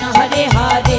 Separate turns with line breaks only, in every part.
Krishna Hare Hare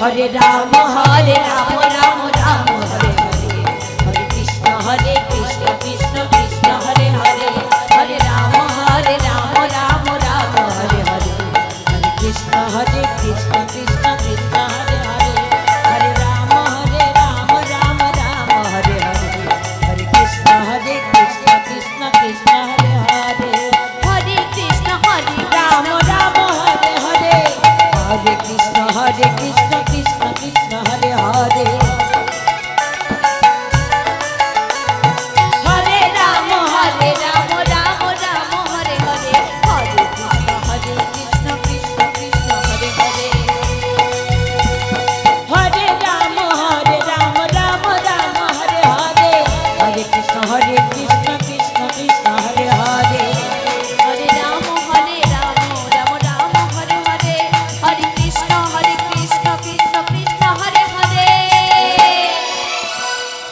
Hare Rama Hare Rama